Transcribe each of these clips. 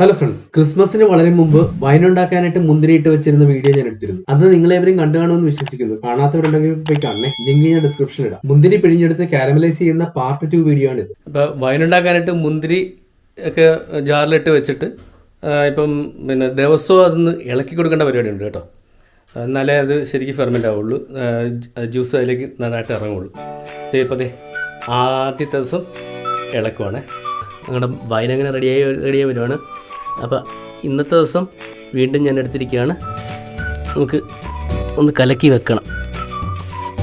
Hello friends ക്രിസ്മസിന് വളരെ മുമ്പ് വൈൻ ഉണ്ടാക്കാനായിട്ട് മുന്തിരിയിട്ട് വെച്ചിരുന്ന വീഡിയോ ഞാൻ എടുത്തിരുന്നു. അത് നിങ്ങളെവരും കണ്ടു കാണുമെന്ന് വിശ്വസിക്കുന്നു. കാണാത്തവരുണ്ടെങ്കിൽ പോയി കാണണേ. ലിങ്ക് ഞാൻ ഡിസ്ക്രിപ്ഷനിൽ ഇടാം. മുന്തിരി പിഴിഞ്ഞെടുത്ത് കാരമലൈസ് ചെയ്യുന്ന പാർട്ട് ടു വീഡിയോ ആണ് ഇത് ഇപ്പോൾ വൈൻ ഉണ്ടാക്കാനായിട്ട് മുന്തിരി ഒക്കെ ജാറിലിട്ട് വെച്ചിട്ട് ഇപ്പം പിന്നെ ദിവസവും അതൊന്ന് ഇളക്കി കൊടുക്കേണ്ട പരിപാടി ഉണ്ട് കേട്ടോ. എന്നാലേ അത് ശരിക്കും ഫെർമെന്റ് ആവുള്ളൂ. ജ്യൂസ് അതിലേക്ക് നന്നായിട്ട് ഇറങ്ങുള്ളൂ. ഇപ്പൊ ദേ ആദ്യത്തെ ദിവസം ഇളക്കുവാണേ. ഞങ്ങളുടെ വൈൻ അങ്ങനെ റെഡിയായി റെഡിയായി വരുവാണ്. അപ്പോൾ ഇന്നത്തെ ദിവസം വീണ്ടും ഞാൻ എടുത്തിരിക്കുകയാണ്. നമുക്ക് ഒന്ന് കലക്കി വെക്കണം.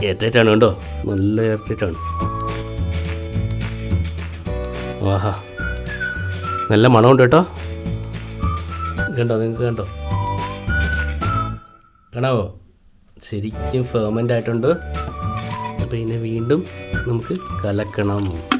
ഏറ്റേറ്റാണ് കേട്ടോ നല്ല ഏറ്റേറ്റാണ് ആഹാ. നല്ല മണമുണ്ട് കേട്ടോ. കണ്ടോ? നിങ്ങൾക്ക് കണ്ടോ? കാണാവോ? ശരിക്കും ഫേമന്റ് ആയിട്ടുണ്ട്. അപ്പോൾ ഇതിനെ വീണ്ടും നമുക്ക് കലക്കണം.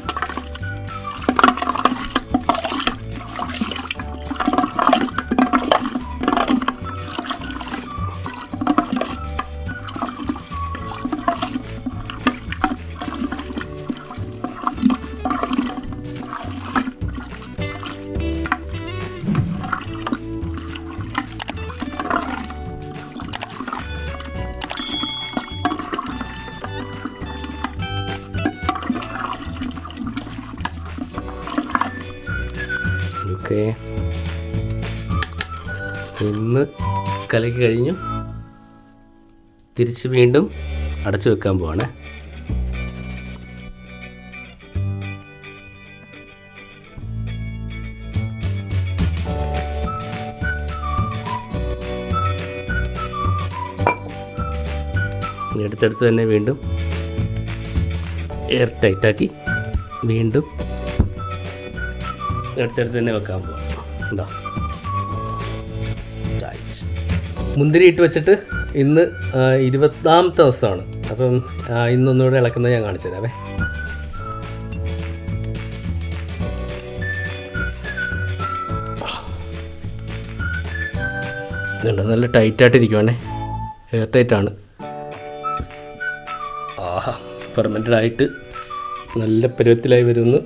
കലക്കി കഴിഞ്ഞു. തിരിച്ച് വീണ്ടും അടച്ചു വെക്കാൻ പോവാണ്. എടുത്തെടുത്ത് തന്നെ വീണ്ടും എയർ ടൈറ്റാക്കി വീണ്ടും അടുത്തടുത്ത് തന്നെ വെക്കാൻ പോവാം എന്താ മുന്തിരി ഇട്ട് വെച്ചിട്ട് ഇന്ന് ഇരുപത്താമത്തെ ദിവസമാണ്. അപ്പം ഇന്നൊന്നുകൂടെ ഇളക്കുന്നത് ഞാൻ കാണിച്ചു തരാവേ. നല്ല ടൈറ്റായിട്ടിരിക്കുവാണേ. എയർ ടൈറ്റാണ് ആഹാ ഫെർമെന്റഡ് ആയിട്ട് നല്ല പരുവത്തിലായി വരുന്നു.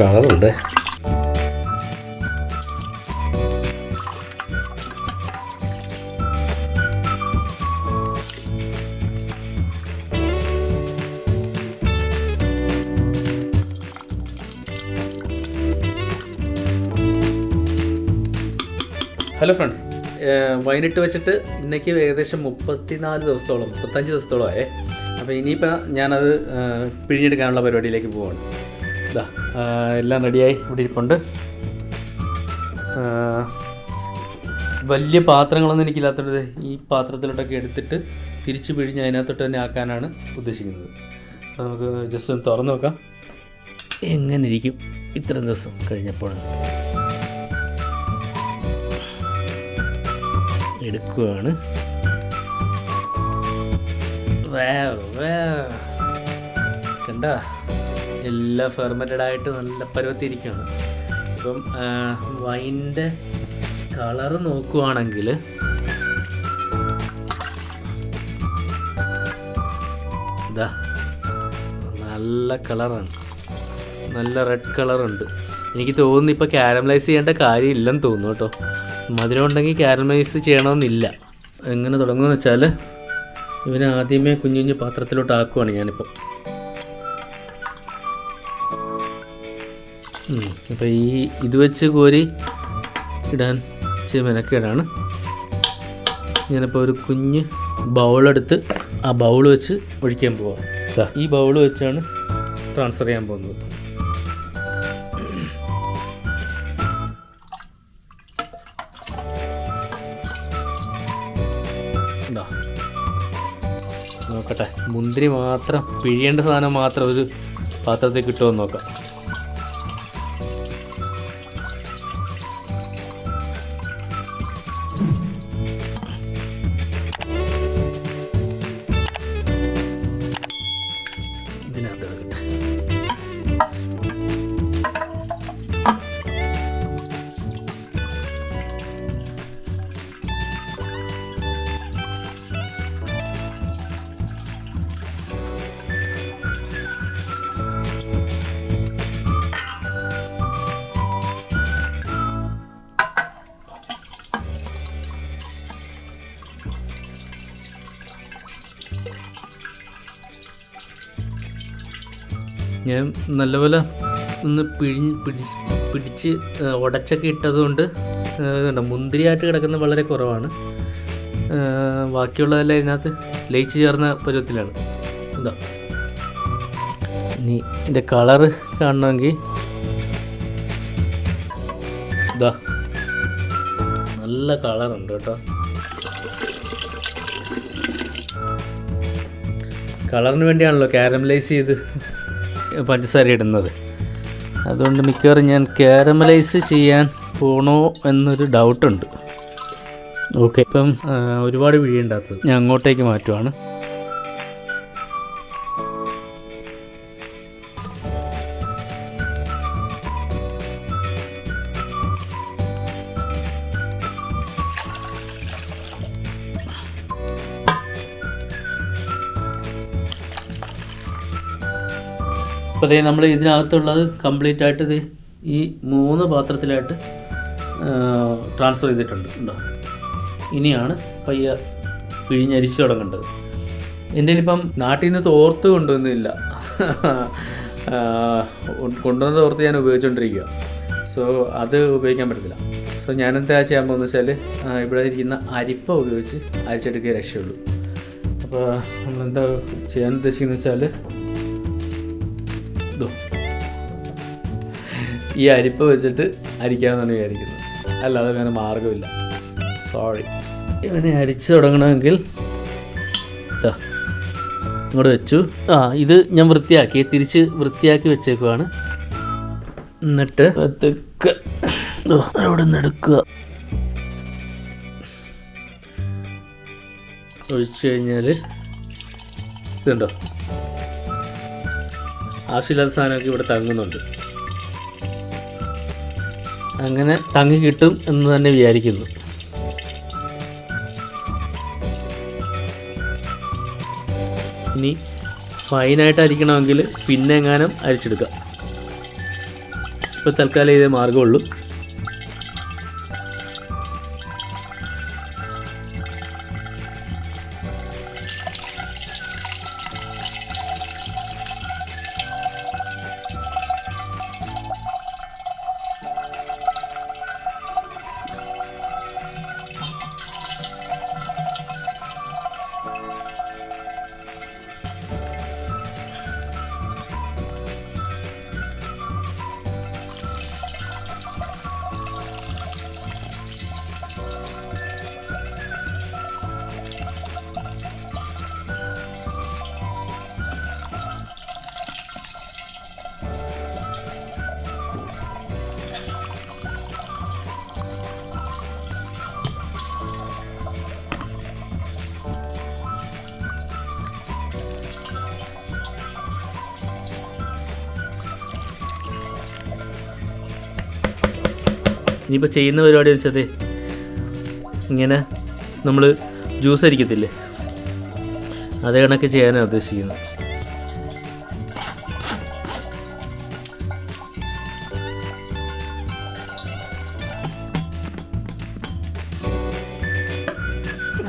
കളറുണ്ട് ഹലോ ഫ്രണ്ട്സ് വൈനിട്ട് വെച്ചിട്ട് ഇന്നേക്ക് ഏകദേശം മുപ്പത്തിനാല് ദിവസത്തോളം മുപ്പത്തഞ്ച് ദിവസത്തോളമായേ. അപ്പോൾ ഇനിയിപ്പോൾ ഞാനത് പിഴിഞ്ഞെടുക്കാനുള്ള പരിപാടിയിലേക്ക് പോവാണ്. ഇതാ എല്ലാം റെഡിയായി. ഇവിടെ ഇരിപ്പുണ്ട്. വലിയ പാത്രങ്ങളൊന്നും എനിക്കില്ലാത്തത് ഈ പാത്രത്തിലോട്ടൊക്കെ എടുത്തിട്ട് തിരിച്ചു പിഴിഞ്ഞ് അതിനകത്തോട്ട് തന്നെ ആക്കാനാണ് ഉദ്ദേശിക്കുന്നത്. അപ്പോൾ നമുക്ക് ജസ്റ്റ് ഒന്ന് തുറന്നു നോക്കാം. എങ്ങനെ ഇരിക്കും ഇത്രയും ദിവസം കഴിഞ്ഞപ്പോൾ? എടുക്കുകയാണ്. കണ്ട? എല്ലാം ഫെർമെന്റഡ് ആയിട്ട് നല്ല പരുവത്തിരിക്കുകയാണ് ഇപ്പം വൈന്റെ കളറ് നോക്കുവാണെങ്കിൽ നല്ല കളറാണ് നല്ല റെഡ് കളറുണ്ട് എനിക്ക് തോന്നുന്നു ഇപ്പോൾ ക്യാരമലൈസ് ചെയ്യേണ്ട കാര്യമില്ലെന്ന് തോന്നുന്നു കേട്ടോ. മധുരം ഉണ്ടെങ്കിൽ ക്യാരമലൈസ് ചെയ്യണമെന്നില്ല. എങ്ങനെ തുടങ്ങുമെന്ന് വെച്ചാൽ ഇവനെ ആദ്യമേ കുഞ്ഞു കുഞ്ഞു പാത്രത്തിലോട്ട് ആക്കുവാണ് ഞാനിപ്പോൾ അപ്പോൾ ഈ ഇത് വെച്ച് കോരി ഇടാൻ ഇച്ചിരി മെനക്കേടാണ്. ഞാനിപ്പോൾ ഒരു കുഞ്ഞ് ബൗളെടുത്ത് ആ ബൗൾ വെച്ച് ഒഴിക്കാൻ പോവാം. ഈ ബൗൾ വെച്ചാണ് ട്രാൻസ്ഫർ ചെയ്യാൻ പോകുന്നത്. നോക്കട്ടെ. മുന്തിരി മാത്രം പിഴിയേണ്ട സാധനം മാത്രം ഒരു പാത്രത്തിൽ കിട്ടുമോ എന്ന് നോക്കാം. ഞാൻ നല്ലപോലെ ഒന്ന് പിഴിഞ്ഞ് പിടി പിടിച്ച് ഉടച്ചൊക്കെ ഇട്ടതുകൊണ്ട് ആ, മുന്തിരിയായിട്ട് കിടക്കുന്നത് വളരെ കുറവാണ്. ബാക്കിയുള്ളതെല്ലാം ഇതിനകത്ത് ലയിച്ച് ചേർന്ന പരുവത്തിലാണ്. ഇതാ ഇനി ഇതിന്റെ കളറ് കാണണമെങ്കിൽ ഇതാ. നല്ല കളറുണ്ട് കേട്ടോ. കളറിന് വേണ്ടിയാണല്ലോ കാരമലൈസ് ചെയ്ത് പഞ്ചസാര ഇടുന്നത്. അതുകൊണ്ട് മിക്കവാറും ഞാൻ കാരമലൈസ് ചെയ്യാൻ പോണോ എന്നൊരു ഡൗട്ടുണ്ട് ഓക്കെ ഇപ്പം ഒരുപാട് പിഴിയുണ്ടാത്തത്. ഞാൻ അങ്ങോട്ടേക്ക് മാറ്റുവാണ്. അപ്പോൾ നമ്മൾ ഇതിനകത്തുള്ളത് കംപ്ലീറ്റ് ആയിട്ട് ഇത് ഈ മൂന്ന് പാത്രത്തിലായിട്ട് ട്രാൻസ്ഫർ ചെയ്തിട്ടുണ്ട്. ഉണ്ടോ? ഇനിയാണ് പയ്യ പിഴിഞ്ഞരിച്ചു തുടങ്ങേണ്ടത്. എന്റെ ഇപ്പം നാട്ടിൽ നിന്ന് തോർത്ത് കൊണ്ടുവന്നില്ല. കൊണ്ടുവന്ന തോർത്ത് ഞാൻ ഉപയോഗിച്ചുകൊണ്ടിരിക്കുക സോ അത് ഉപയോഗിക്കാൻ പറ്റത്തില്ല. സോ ഞാൻ എന്താ ചെയ്യാൻ പോകുന്നത് വെച്ചാൽ ഇവിടെ ഇരിക്കുന്ന അരിപ്പ ഉപയോഗിച്ച് അരിച്ചെടുക്കുക രക്ഷയുള്ളൂ. അപ്പോൾ നമ്മളെന്താ ചെയ്യാൻ ഉദ്ദേശിക്കുന്നത് വെച്ചാൽ ഈ അരിപ്പ വെച്ചിട്ട് അരിക്കാമെന്നാണ് വിചാരിക്കുന്നത്. അല്ലാതെ വേറെ മാർഗമില്ല സോറി ഇവനെ അരിച്ച് തുടങ്ങണമെങ്കിൽ ഇങ്ങോട്ട് വെച്ചു. ആ ഇത് ഞാൻ വൃത്തിയാക്കി തിരിച്ച് വൃത്തിയാക്കി വെച്ചേക്കുവാണ്. എന്നിട്ട് അവിടെ നിന്ന് എടുക്കുക. ഒഴിച്ചു കഴിഞ്ഞാൽ ഇതുണ്ടോ? ആവശ്യമില്ലാത്ത സാധനമൊക്കെ ഇവിടെ തങ്ങുന്നുണ്ട്. അങ്ങനെ തങ്ങി കിട്ടും എന്ന് തന്നെ വിചാരിക്കുന്നു. ഇനി ഫൈനായിട്ട് അരിക്കണമെങ്കിൽ പിന്നെ എങ്ങാനും അരിച്ചെടുക്കാം. ഇപ്പോൾ തൽക്കാലം ഇതേ മാർഗമുള്ളൂ ഇനിയിപ്പോൾ ചെയ്യുന്ന പരിപാടി വെച്ചത് ഇങ്ങനെ നമ്മൾ ജ്യൂസ് അരിക്കത്തില്ലേ? അതേ കണക്ക് ചെയ്യാനാണ് ഉദ്ദേശിക്കുന്നത്.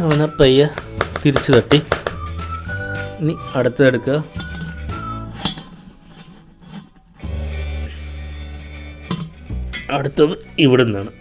അവനെ പയ്യെ തിരിച്ചു തട്ടി. ഇനി അടുത്തെടുക്കുക അടുത്തത് ഇവിടെ നിന്നാണ്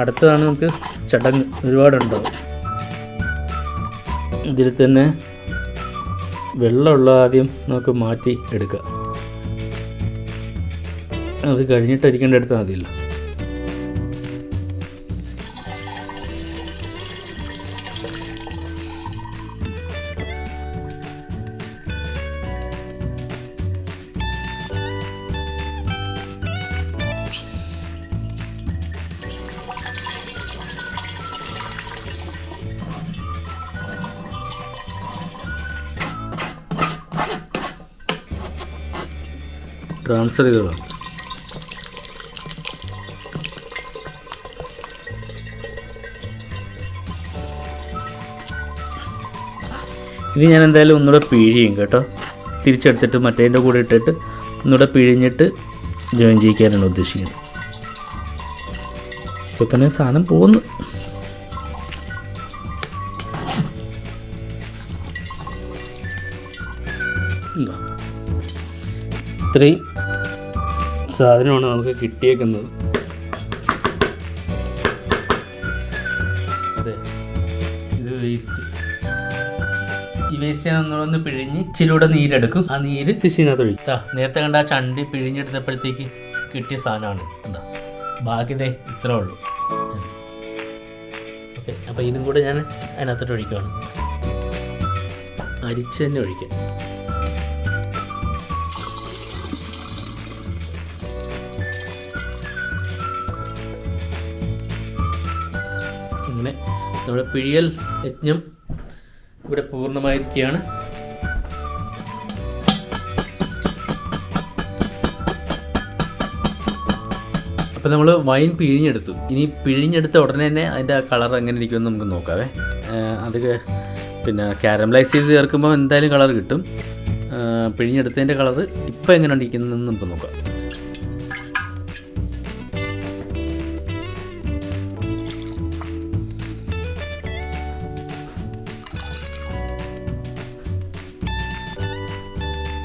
അടുത്തതാണ് നമുക്ക് ചടങ്ങ് ഒരുപാടുണ്ടാവും ഇതിൽ തന്നെ വെള്ളമുള്ള ആദ്യം നമുക്ക് മാറ്റി എടുക്കുക അത് കഴിഞ്ഞിട്ടായിരിക്കേണ്ട അടുത്ത് മതിയല്ലോ ട്രാൻസ്ഫർ ഇനി ഞാൻ എന്തായാലും ഒന്നുകൂടെ പിഴിയും കേട്ടോ. തിരിച്ചെടുത്തിട്ട് മറ്റേതിന്റെ കൂടെ ഇട്ടിട്ട് ഒന്നുകൂടെ പിഴിഞ്ഞിട്ട് ജോയിൻ ചെയ്യിക്കാനാണ് ഉദ്ദേശിക്കുന്നത്. ഇപ്പോൾ തന്നെ സാധനം പോകുന്നു? ഇത്രയും സാധനമാണ് നമുക്ക് കിട്ടിയേക്കുന്നത്. അതെ ഇത് വേസ്റ്റ് ഈ വേസ്റ്റ് ഞാൻ ഒന്നുകൂടെ പിഴിഞ്ഞ് ഇച്ചിരൂടെ നീരെടുക്കും. ആ നീര് ഫിഷിനകത്ത് ഒഴിക്കും. ആ നേരത്തെ കണ്ട ആ ചണ്ടി പിഴിഞ്ഞെടുത്തപ്പോഴത്തേക്ക് കിട്ടിയ സാധനമാണ്. എന്താ ബാക്കി ദേ ഇത്രേ ഉള്ളൂ. ഓക്കെ അപ്പോൾ ഇതും കൂടെ ഞാൻ അതിനകത്തോട്ട് ഒഴിക്കുവാണ്. അരിച്ച് തന്നെ ഒഴിക്കാം. നമ്മുടെ പിഴിയൽ യജ്ഞം ഇവിടെ പൂർണമായിരിക്കുകയാണ്. അപ്പോൾ നമ്മൾ വൈൻ പിഴിഞ്ഞെടുത്തു. ഇനി പിഴിഞ്ഞെടുത്ത ഉടനെ തന്നെ അതിന്റെ കളർ എങ്ങനെ ഇരിക്കുമെന്ന് നമുക്ക് നോക്കാവേ. അത് പിന്നെ കാരമലൈസ് ചെയ്ത് ചേർക്കുമ്പോൾ എന്തായാലും കളർ കിട്ടും. പിഴിഞ്ഞെടുത്തതിന്റെ കളർ ഇപ്പോൾ എങ്ങനെ ഇരിക്കുന്നതെന്ന് നമുക്ക് നോക്കാം.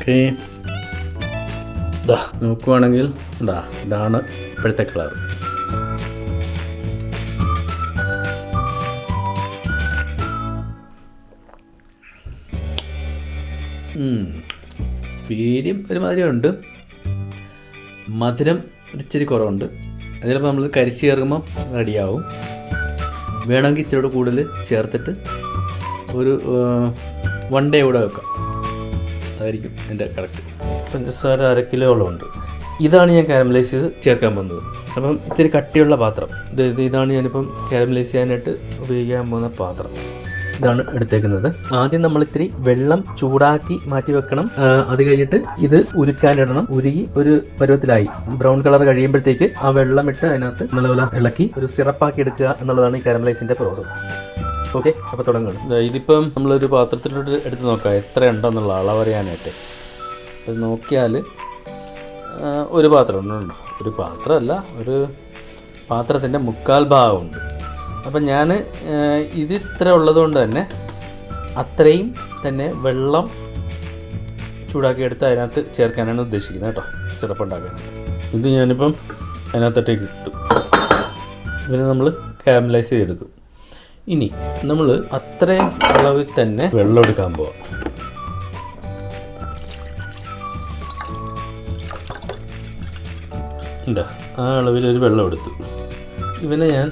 ഓക്കെ. നോക്കുവാണെങ്കിൽ ഇതാ ഇതാണ് ഇപ്പോഴത്തെ കളർ. വീര്യം ഒരുമാതിരി ഉണ്ട് മധുരം ഇച്ചിരി കുറവുണ്ട്. അത് ചിലപ്പോൾ നമ്മൾ കരിച്ച് ചേർക്കുമ്പോൾ റെഡിയാവും. വേണമെങ്കിൽ ഇച്ചിരി കൂടുതൽ ചേർത്തിട്ട് ഒരു വൺ ഡേ കൂടെ വെക്കാം. അതായിരിക്കും എന്റെ കറക്റ്റ് പഞ്ചസാര അര കിലോളം ഉണ്ട്. ഇതാണ് ഞാൻ കാരമലൈസ് ചെയ്ത് ചേർക്കാൻ പോകുന്നത് അപ്പം ഇത്തിരി കട്ടിയുള്ള പാത്രം. ഇത് ഇതാണ് ഞാനിപ്പം കാരമലൈസ് ചെയ്യാനായിട്ട് ഉപയോഗിക്കാൻ പോകുന്ന പാത്രം. ഇതാണ് എടുത്തേക്കുന്നത്. ആദ്യം നമ്മൾ ഇത്തിരി വെള്ളം ചൂടാക്കി മാറ്റി വെക്കണം. അത് കഴിഞ്ഞിട്ട് ഇത് ഉരുക്കാനിടണം. ഉരുകി ഒരു പരുവത്തിലായി. ബ്രൗൺ കളർ കഴിയുമ്പോഴത്തേക്ക് ആ വെള്ളം ഇട്ട് അതിനകത്ത് നല്ലപോലെ ഇളക്കി ഒരു സിറപ്പാക്കി എടുക്കുക എന്നുള്ളതാണ് ഈ കാരമലൈസിന്റെ പ്രോസസ്സ് ഓക്കെ അപ്പോൾ തുടങ്ങുകയാണ് ഇതിപ്പം നമ്മളൊരു പാത്രത്തിലോട്ട് എടുത്ത് നോക്കാം. എത്ര ഉണ്ടെന്നുള്ള അളവറിയാനായിട്ട് അത് നോക്കിയാൽ ഒരു പാത്രം ഉണ്ട്. ഒരു പാത്രമല്ല ഒരു പാത്രത്തിന്റെ മുക്കാൽ ഭാഗമുണ്ട്. അപ്പം ഞാൻ ഇത് ഇത്ര ഉള്ളതുകൊണ്ട് തന്നെ അത്രയും തന്നെ വെള്ളം ചൂടാക്കി എടുത്ത് അതിനകത്ത് ചേർക്കാനാണ് ഉദ്ദേശിക്കുന്നത് കേട്ടോ സിറപ്പ് ഉണ്ടാക്കാൻ ഇത് ഞാനിപ്പം അതിനകത്തോട്ടേക്ക് ഇട്ടു. പിന്നെ നമ്മൾ കാരമലൈസ് ചെയ്തെടുക്കും. ഇനി നമ്മൾ അത്രയും അളവിൽ തന്നെ വെള്ളം എടുക്കാൻ പോവാം. എന്താ ആ അളവിൽ ഒരു വെള്ളം എടുത്തു. ഇവനെ ഞാൻ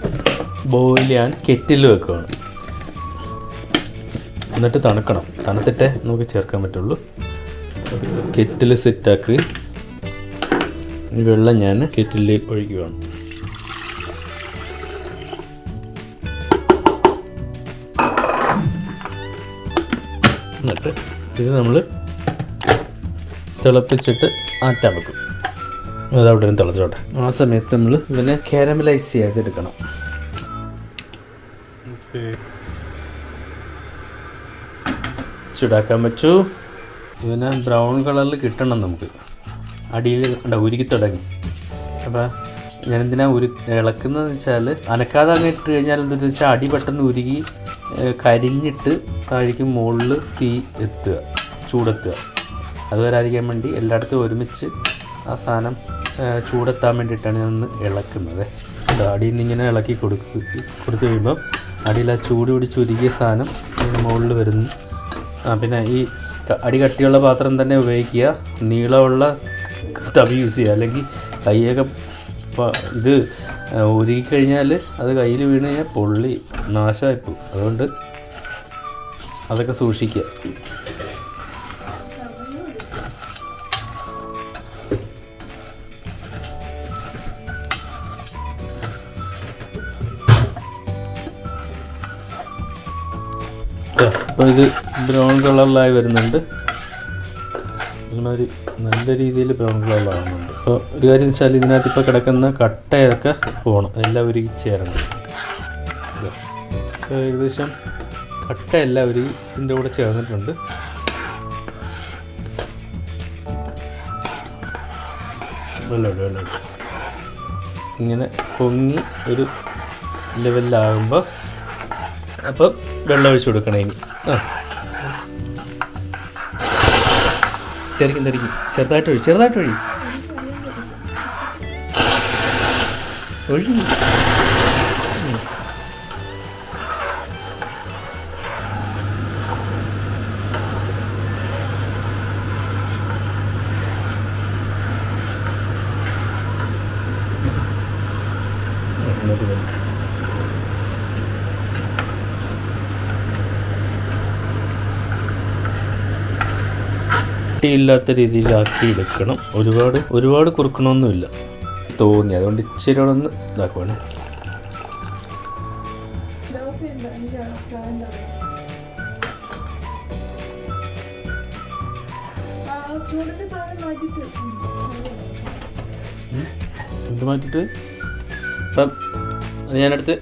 ബോയിൽ ചെയ്യാൻ കെറ്റിൽ വെക്കുകയാണ് എന്നിട്ട് തണുക്കണം. തണുത്തിട്ടേ നമുക്ക് ചേർക്കാൻ പറ്റുള്ളൂ. കെറ്റിൽ സെറ്റാക്കി വെള്ളം ഞാൻ കെറ്റിലേക്ക് ഒഴിക്കുകയാണ് എന്നിട്ട് ഇത് നമ്മൾ തിളപ്പിച്ചിട്ട് ആറ്റാൻ വെക്കും. അത് അവിടെ നിന്ന് തിളച്ചോട്ടെ. ആ സമയത്ത് നമ്മൾ ഇതിനെ കാരമലൈസ് ചെയ്തെടുക്കണം ചൂടാക്കാൻ പറ്റു. ഇതിനെ ബ്രൗൺ കളറിൽ കിട്ടണം നമുക്ക്. അടിയിൽ കണ്ട ഉരുക്കി തുടങ്ങി. അപ്പോൾ ഞാനെന്തിനാ ഉരു ഇളക്കുന്നതെന്ന് വെച്ചാൽ അനക്കാതെ അങ്ങ് ഇട്ട് കഴിഞ്ഞാൽ എന്താണെന്ന് വെച്ചാൽ അടി പെട്ടെന്ന് ഉരുകി കരിഞ്ഞിട്ട് താഴേക്ക് മുകളിൽ തീ എത്തുക ചൂടെത്തുക. അത് വരാതിരിക്കാൻ വേണ്ടി എല്ലായിടത്തും ഒരുമിച്ച് ആ സാധനം ചൂടെത്താൻ വേണ്ടിയിട്ടാണ് ഞാൻ ഇളക്കുന്നത്. അടിയിൽ നിന്ന് ഇങ്ങനെ ഇളക്കി കൊടുക്കുക കൊടുത്തു കഴിയുമ്പോൾ അടിയിൽ ആ ചൂട് പിടിച്ച് ഉരുകിയ സാധനം മുകളിൽ വരുന്നു. ആ പിന്നെ ഈ അടി കട്ടിയുള്ള പാത്രം തന്നെ ഉപയോഗിക്കുക. നീളമുള്ള തവി യൂസ് ചെയ്യുക. അല്ലെങ്കിൽ കൈയൊക്കെ പ- ഇത് ഉരുകിക്കഴിഞ്ഞാൽ അത് കയ്യിൽ വീണ് കഴിഞ്ഞാൽ പൊള്ളി നാശമായിപ്പോവും. അതുകൊണ്ട് അതൊക്കെ സൂക്ഷിക്കുക അപ്പോൾ ഇത് ബ്രൗൺ കളറിലായി വരുന്നുണ്ട്. ഒരുമാതിരി നല്ല രീതിയിൽ ബ്രൗൺ കളറിലാവുന്നുണ്ട്. അപ്പോൾ ഒരു കാര്യം വെച്ചാൽ ഇതിനകത്ത് ഇപ്പോൾ കിടക്കുന്ന കട്ടയൊക്കെ പോകണം എല്ലാം ഒരു ചേരണം ഏകദേശം കട്ടയെല്ലാം ഒരു ഇതിന്റെ കൂടെ ചേർന്നിട്ടുണ്ട്. ഇങ്ങനെ പൊങ്ങി ഒരു ലെവലിലാകുമ്പോൾ അപ്പം വെള്ളം കൊടുക്കണം ഇനി. ആ. തിരക്കും തിരക്കും ചെറുതായിട്ട് ഒഴി ചെറുതായിട്ട് ഒഴി. വരൂ. കട്ടിയില്ലാത്ത രീതിയിലാക്കി എടുക്കണം ഒരുപാട് ഒരുപാട് കുറുക്കണമൊന്നുമില്ല തോന്നി. അതുകൊണ്ട് ഇച്ചിരി ഒന്ന് ഇതാക്കുവാണ്. എന്ത് മാറ്റിട്ട് ഇപ്പം അത് ഞാനെടുത്ത്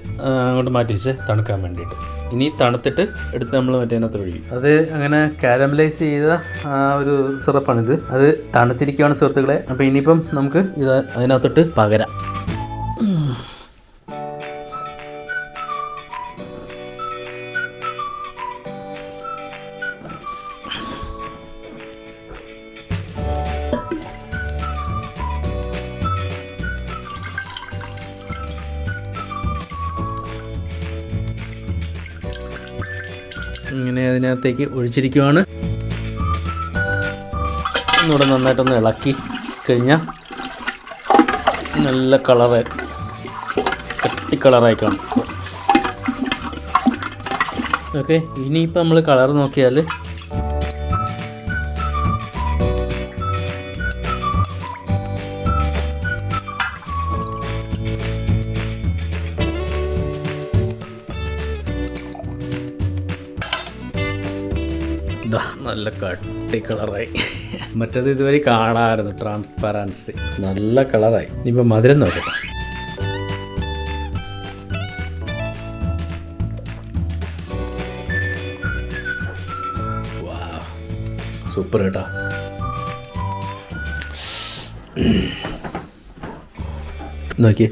അങ്ങോട്ട് മാറ്റി വെച്ച് തണുക്കാൻ വേണ്ടിയിട്ട്. ഇനി തണുത്തിട്ട് എടുത്ത് നമ്മൾ മറ്റേ അതിനകത്ത് ഒഴുകി അത് അങ്ങനെ കാരമലൈസ് ചെയ്ത ആ ഒരു സിറപ്പാണിത്. അത് തണുത്തിരിക്കുകയാണ് സുഹൃത്തുക്കളെ. അപ്പോൾ ഇനിയിപ്പം നമുക്ക് ഇത് അതിനകത്തോട്ട് പകരാം. ഇങ്ങനെ അതിനകത്തേക്ക് ഒഴിച്ചിരിക്കുവാണ്. ഒന്നുകൂടെ നന്നായിട്ടൊന്ന് ഇളക്കി കഴിഞ്ഞാൽ നല്ല കളറ് കട്ടി കളറായി കാണും ഓക്കെ ഇനിയിപ്പോൾ നമ്മൾ കളർ നോക്കിയാൽ നല്ല കട്ടി കളറായി. മറ്റത് ഇതുവരെ കാണാമായിരുന്നു ട്രാൻസ്പെറൻസി നല്ല കളറായി. ഇനിയിപ്പോൾ മധുരം നോക്കട്ടെ സൂപ്പർ കേട്ടോ. നോക്കിയേ.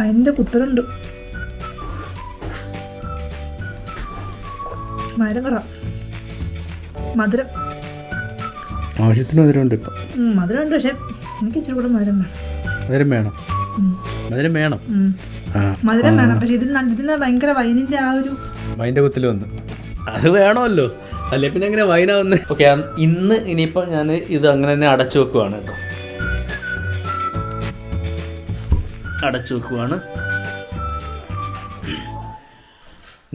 അതിന്റെ കുത്തലുണ്ട്. മരം കറ മധുരം. ആവശ്യത്തിന് മധുരമുണ്ട് ഇപ്പം. മധുരമുണ്ട് പക്ഷെ എനിക്ക് ഇച്ചിരി കൂടെ മധുരം വേണം. മധുരം വേണം. മധുരം വേണം. മധുരം വേണം പക്ഷെ ഇതിൽ ഇതിൽ ഭയങ്കര വൈനിന്റെ ആ ഒരു വൈന്റെ കുത്തിൽ വന്നു. അത് വേണമല്ലോ. അല്ലേ പിന്നെ എങ്ങനെ വൈനാവുന്നത് ഓക്കെ ഇന്ന് ഇനിയിപ്പോൾ ഞാൻ ഇത് അങ്ങനെ തന്നെ അടച്ചു വെക്കുവാണ് കേട്ടോ. അടച്ചു വെക്കുവാണ്.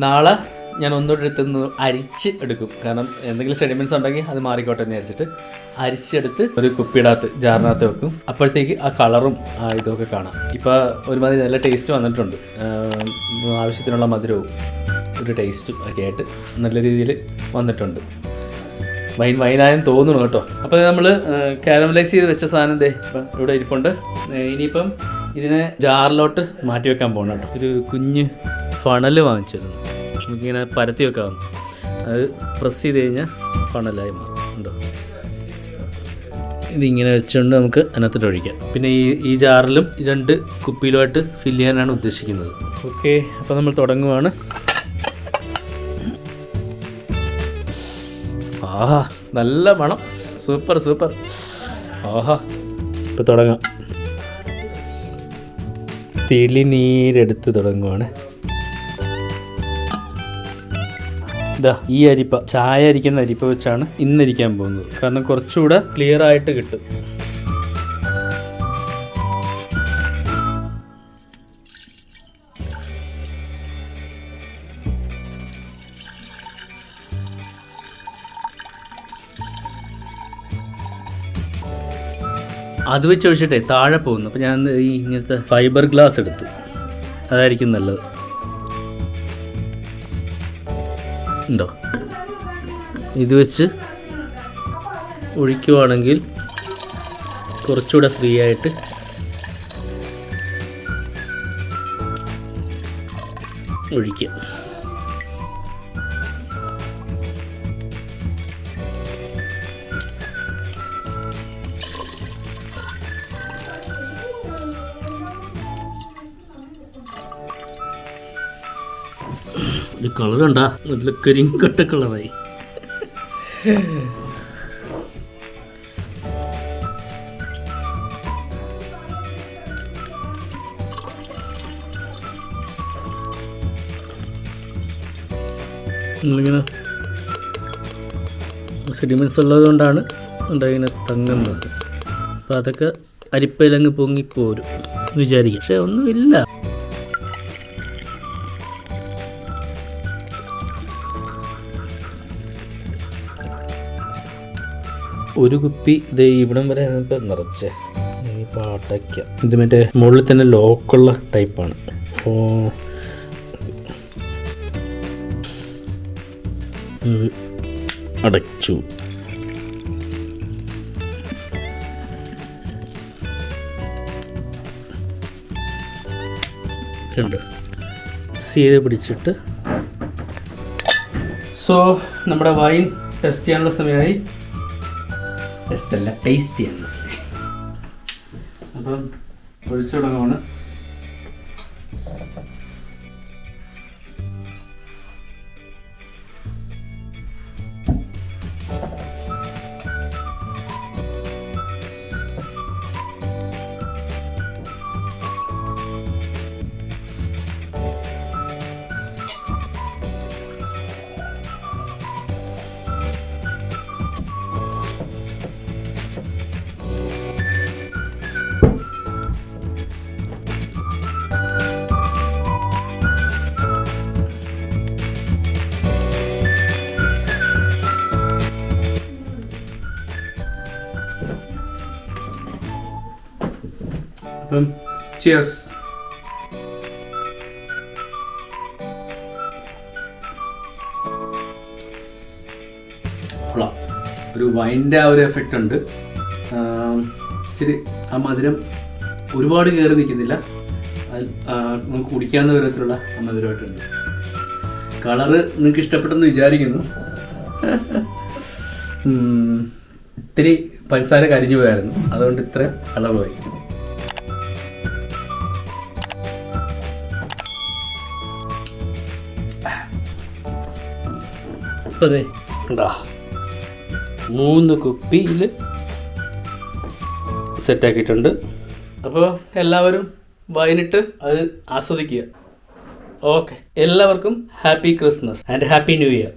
നാളെ ഞാൻ ഒന്നുകൂടെ എടുത്തുനിന്ന് അരിച്ച് എടുക്കും. കാരണം എന്തെങ്കിലും സെഡിമെന്റ്സ് ഉണ്ടെങ്കിൽ അത് മാറിക്കോട്ടെ എന്ന് വിചാരിച്ചിട്ട് അരിച്ചെടുത്ത് ഒരു കുപ്പിയിടകത്ത് ജാറിനകത്ത് വെക്കും. അപ്പോഴത്തേക്ക് ആ കളറും ആ ഇതൊക്കെ കാണാം. ഇപ്പോൾ ഒരുമാതിരി നല്ല ടേസ്റ്റ് വന്നിട്ടുണ്ട്. ആവശ്യത്തിനുള്ള മധുരവും ഒരു ടേസ്റ്റും ഒക്കെ ആയിട്ട് നല്ല രീതിയിൽ വന്നിട്ടുണ്ട്. വൈൻ വൈനായെന്ന് തോന്നുന്നു കേട്ടോ. അപ്പോൾ നമ്മൾ കാരമലൈസ് ചെയ്ത് വെച്ച സാധനം ദേ ഇപ്പം ഇവിടെ ഇരിപ്പുണ്ട്. ഇനിയിപ്പം ഇതിനെ ജാറിലോട്ട് മാറ്റി വെക്കാൻ പോകണം കേട്ടോ. ഒരു കുഞ്ഞ് ഫണൽ വാങ്ങിച്ചിരുന്നു നമുക്കിങ്ങനെ പരത്തി വെക്കാവുന്നു അത് പ്രസ് ചെയ്ത് കഴിഞ്ഞാൽ ഫണലായി മാറും. ഉണ്ടോ ഇതിങ്ങനെ വെച്ചുകൊണ്ട് നമുക്ക് അതിനകത്തോട്ട് ഒഴിക്കാം. പിന്നെ ഈ ഈ ജാറിലും രണ്ട് കുപ്പിയിലുമായിട്ട് ഫില്ല് ചെയ്യാനാണ് ഉദ്ദേശിക്കുന്നത്. ഓക്കെ അപ്പോൾ നമ്മൾ തുടങ്ങുവാണ്. ആഹാ നല്ല മണം. Super super. ആഹാ ഇപ്പം തുടങ്ങാം. തെളിനീരെടുത്ത് തുടങ്ങുവാണ്. ഇതാ ഈ അരിപ്പ ചായ അരിക്കുന്ന അരിപ്പ വെച്ചാണ് ഇന്നരിക്കാൻ പോകുന്നത്. കാരണം കുറച്ചുകൂടെ ക്ലിയർ ആയിട്ട് കിട്ടും. അത് വെച്ച് ഒഴിച്ചിട്ടേ താഴെ പോകുന്നു. അപ്പോൾ ഞാൻ ഈ ഇങ്ങനത്തെ ഫൈബർ ഗ്ലാസ് എടുത്തു. അതായിരിക്കും നല്ലത്. ഉണ്ടോ? ഇത് വെച്ച് ഒഴിക്കുവാണെങ്കിൽ കുറച്ചുകൂടെ ഫ്രീ ആയിട്ട് ഒഴിക്കുക കളർ കണ്ട നല്ല കരിങ്കട്ട കളറായി. നിങ്ങളിങ്ങനെ സെഡിമെൻസ് ഉള്ളത് കൊണ്ടാണ് ഇങ്ങനെ തങ്ങുന്നത്. അപ്പോൾ അതൊക്കെ അരിപ്പയിലങ്ങ് പൊങ്ങിപ്പോരും വിചാരിക്കും. പക്ഷെ ഒന്നുമില്ല. ഒരു കുപ്പി ഇത് ഇവിടം വരെ ഇപ്പം നിറച്ചേ. ഈ പാട്ടയ്ക്ക ഇത് മറ്റേ മുകളിൽ തന്നെ ലോക്കുള്ള ടൈപ്പാണ്. അപ്പോൾ അടച്ചു. ഉണ്ട് പിടിച്ചിട്ട്. സോ നമ്മുടെ വൈൻ ടെസ്റ്റ് ചെയ്യാനുള്ള സമയമായി. ടെസ്റ്റ് അല്ല ടേസ്റ്റ് ചെയ്യാനുള്ള സമയം അപ്പം ഒഴിച്ചു തുടങ്ങുവാണ് കൊള്ളാം. ഒരു വൈന്റെ ആ ഒരു എഫക്റ്റ് ഉണ്ട്. ഇച്ചിരി ആ മധുരം ഒരുപാട് കയറി നിൽക്കുന്നില്ല. നമുക്ക് കുടിക്കാവുന്ന വിധത്തിലുള്ള ആ മധുരമായിട്ടുണ്ട്. കളറ് നിങ്ങൾക്ക് ഇഷ്ടപ്പെട്ടെന്ന് വിചാരിക്കുന്നു. ഇത്തിരി പഞ്ചസാര കരിഞ്ഞു പോയായിരുന്നു. അതുകൊണ്ട് ഇത്രയും കളർ പോയി ഇപ്പം അതെ ഉണ്ടാ മൂന്ന് കുപ്പിയിൽ സെറ്റാക്കിയിട്ടുണ്ട്. അപ്പോൾ എല്ലാവരും വൈകിട്ട് അത് ആസ്വദിക്കുക. ഓക്കെ. എല്ലാവർക്കും happy Christmas and happy new year.